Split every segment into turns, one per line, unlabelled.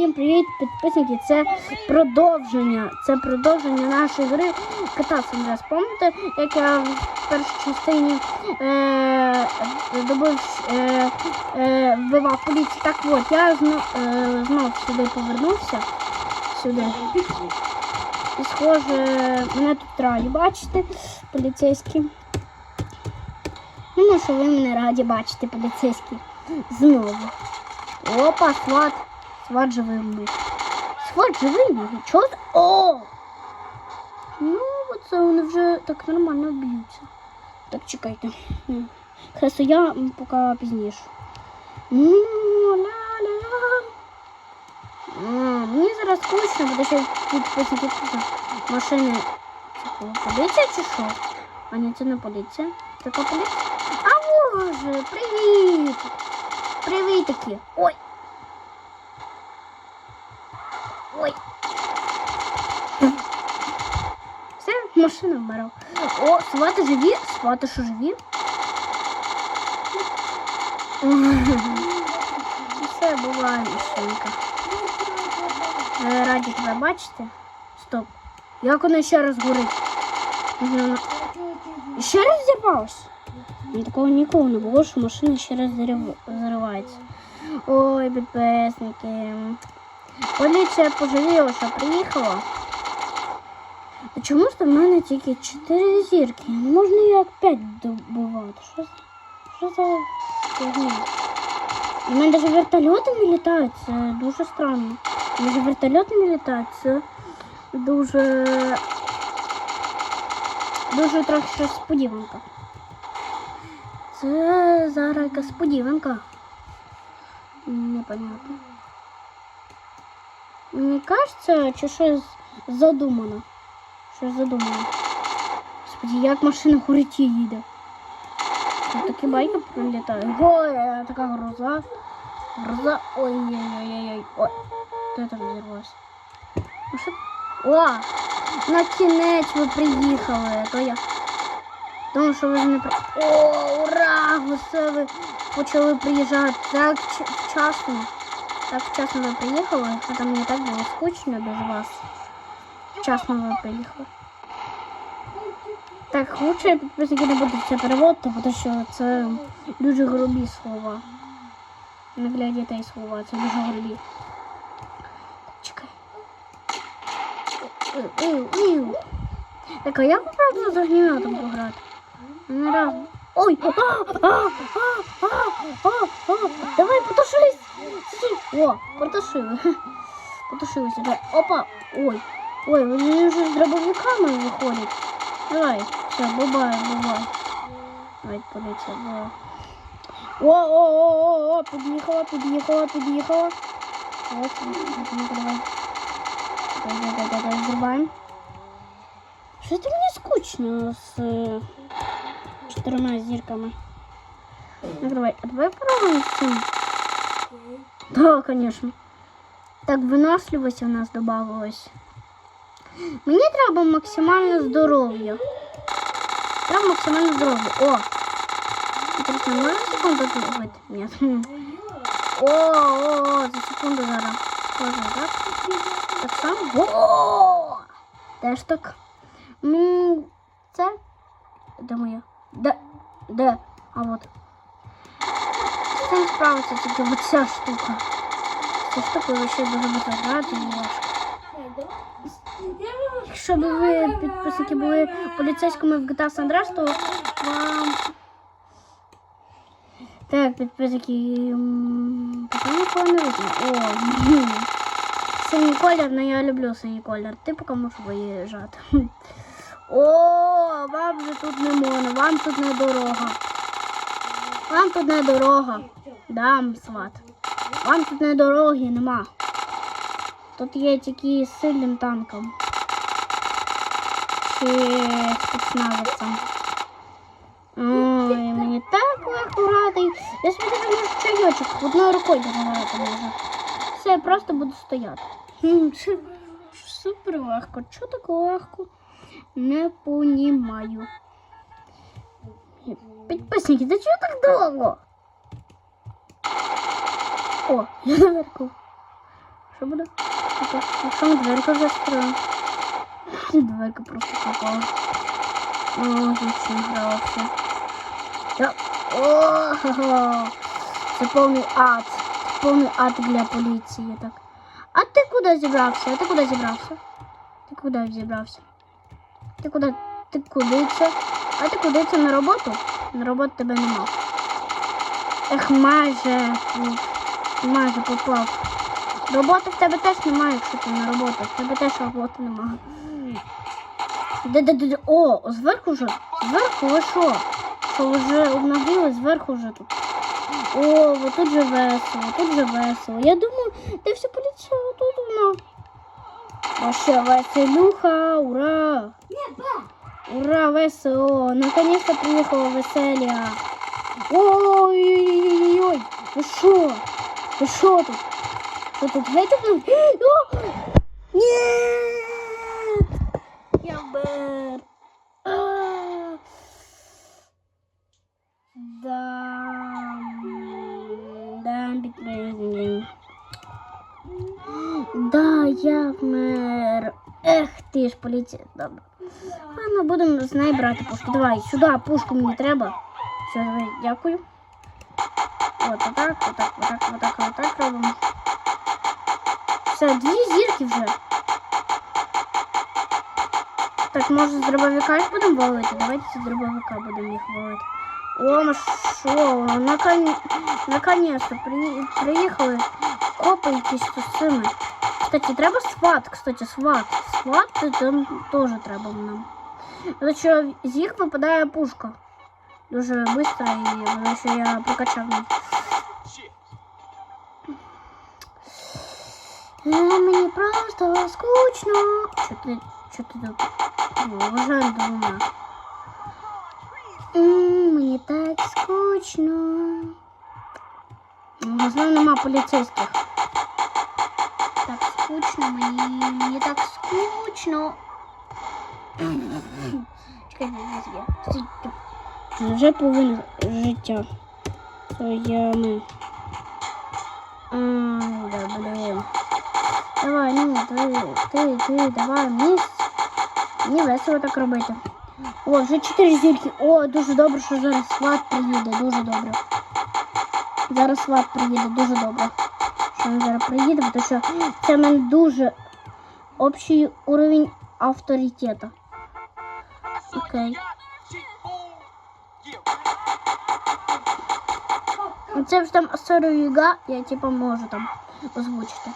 Всім привіт, підписники! Це продовження. Це продовження нашої гри Кота Сандрес. Пам'ятаєте, як я в першій частині е, добив е, е, вбивав поліцію? Так от, я знов, е, знов сюди повернувся. Сюди. І схоже, мене тут раді бачите, поліцейські. Ну, що ви мене раді бачите, поліцейські. Знову. Опа, сват. Сват живий був. Сват живий був. Чого? О! Ну, оце вони вже так нормально б'ються. Так, чекайте. М. Я поки пізніше. А, Мені зараз скучно, бо ще тут машини. Це поліція чи що? А ні, це не поліція. То поліція. А боже, привіт! Привітики. Ой. Ой. Все, машина вмерла. О, свати живі. Свати що живі? Все буває, машинка. Е, Раді тебе бачити. Стоп. Як вона ще раз горить? Ще раз зірвалась? Ну, Такого ніколи не було, що машина ще раз зарив- заривається. Ой, підписники. Поліція пожаліла, що приїхала. Та чому ж в мене тільки 4 зірки? Можна як 5 добувати. Що, що за фігня? У мене навіть вертольоти не літають, це дуже странно. Навіть вертольоти не літають, це дуже. Дуже трохи щось сподіванка. Це зараз сподіванка. Непонятно. Мені кажеться, чи щось задумано. Щось задумано. Господи, як машина горить і їде. Тут такі байки прилітають. Ой, така гроза. Гроза. Ой-ой-ой-ой. Ой. Хто там взорвався? Ну? О! На кінець ви приїхали, а то я. Тому що ви ж не при... О, ура! Усе ви почали приїжджати так вчасно. Так вчасно ви приїхали, а там мені так було скучно без вас. Вчасно ви приїхали. Так, лучше підписники не будуть це переводити, тому що це дуже грубі слова. Не для дітей слова, це дуже грубі. Чекай. Так, а як правда з огнеметом пограти? Не разу. Ой! А, а, а, а, а, а. Давай, потушись! Стій. О, потушили. Потушилися. Давай. Опа! Ой. Ой, вони вже з дробовиками виходять. Давай, все, бувай, бувай. Давай, поліція, бувай. О, о, о, о, о, під'їхала, під'їхала, під'їхала. От, давай. Давай, давай, давай, давай, зрубаємо. Що це мені скучно з е, чотирма зірками. Ну, давай, а давай попробуем з цим. Да, конечно. Так, виносливость у нас добавилось. Мені треба максимальне здоров'я. Треба максимальне здоров'я. О! Інтересно, можна секунду зробити? Ні. Хм. О, о, о, за секунду зараз. Можна, так? Так само? О! Теж так. Ну, це. Де Де? Де? А от. З цим справиться тільки оця штука. Ця штука ще дуже багато важко. Якщо б ви підписники були поліцейськими в GTA San Andreas, то вам. Так, підписники. Поки нікого не видно. О, синій колір, але я люблю синій колір. Ти поки можеш виїжджати. О, вам же тут не можна, вам тут не дорога. Вам тут не дорога. Дам сват. Вам тут не дороги нема. Тут є тільки з сильним танком. Чи спецназовцем. Ой, мені так легко грати. Я собі даже можу чайочок одною рукою грати можу. Все, я просто буду стояти. Супер легко. Чого так легко? Не понімаю. Підписники, да чого так довго? О, я наверху. Що буде? Якщо ми дверку закриємо. Дверка просто попала. О, отлично гра вообще. Я... О, хо-хо. Це повний ад. Це повний ад для поліції. Так. А ти куди зібрався? А ти куди зібрався? Ти куди зібрався? Ти куди? Ти куди це? А ти куди це на роботу? На роботу тебе нема. Ех, майже. Майже попав. Роботи в тебе теж немає, якщо ти на роботу. В тебе теж роботи немає. Де, де, де, де? О, зверху вже. Зверху ви що? Що вже обнагріли зверху вже тут. О, вот тут же весело, тут же весело. Я думаю, де вся поліція тут вона. Вообще веселюха, ура! Ура, весело! Наконец-то приехала веселя. Ой-ой-ой-ой! Вы шо? Вы шо тут? Что тут? Гляньте тут! О! Нет! Я вмер! А! Да. Да, бідний. Да, я вмер. Ех, ти ж поліція. Добре. Ладно, будемо з неї брати пушку. Давай, сюди пушку мені треба. Все, дякую. От отак, отак, отак, отак, отак робимо. Все, дві зірки вже. Так, може з дробовика будемо валити? Давайте з дробовика будемо їх валити. О, ну що, након... наконец-то при... приїхали копи якісь тут з цими. Кстати, треба сват, кстати, сват. Сват це там теж треба нам. Тому що з їх випадає пушка. Дуже швидко і тому що я прокачав. її. Е, Мені просто скучно. Що ти, що ти тут? Ну, Вважаю двома. М, Мені так скучно. Ну, Знову нема поліцейських. Так скучно мені. Мені так скучно. Чекай, не є. Стій, ти. Вже половина життя. Своєму. Ай, да, блин. Давай, ну, ти, ти, ти, давай, місць. Мені весело так робити. О, вже 4 зірки. О, дуже добре, що зараз сват приїде, дуже добре. Зараз сват приїде, дуже добре. Що він зараз приїде, тому що це в мене дуже общий уровень авторитета. Окей. Ну, Це ж там Сорюга, я типу можу там озвучити.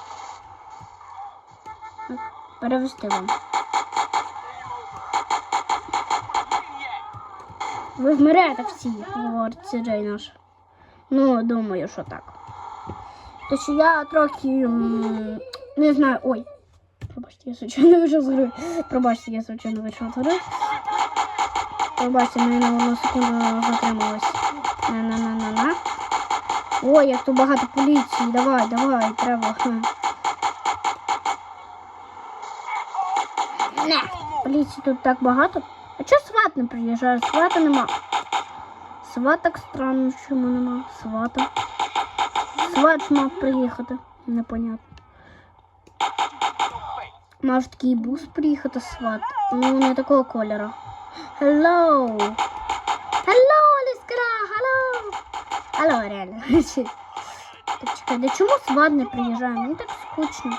Так, перевести вам. Ви вмираєте всі, говорить Сіджей наш. Ну, думаю, що так. То що я трохи не знаю. Ой. Пробачте, я случайно вийшов з гри. Пробачте, я случайно вийшов з гри. Пробачте, мене на одну секунду затрималось. На-на-на-на-на. Ой, як тут багато поліції. Давай, давай, треба. Не, поліції тут так багато. А чого сват не приїжджає? Свата нема. Сват так странно, чому нема. Свата. Сват мав приїхати. Непонятно. Може такий бус приїхати сват. Ну, не такого кольору. Hello! Hello, Аліскара! Hello! Алло, реально. Так чекай, да чому сват не приїжджає? Мені так скучно.